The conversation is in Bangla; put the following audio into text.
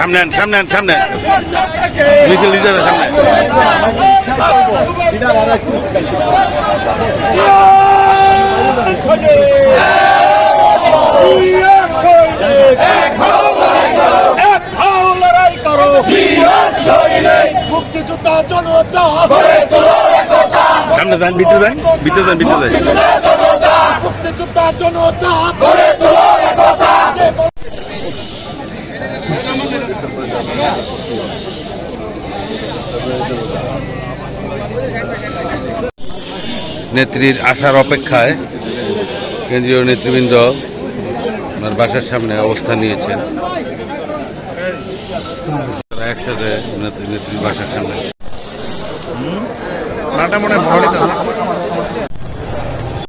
সামনে সামনে সামনে। মিছিল দিতে সামনে সামনে মুক্তিযোদ্ধা জনতা। নেত্রীর আসার অপেক্ষায় কেন্দ্রীয় নেতৃবৃন্দ ওনার বাসার সামনে অবস্থান নিয়েছেন। তারা একসাথে নেত্রী- নেত্রীর বাসার সামনে।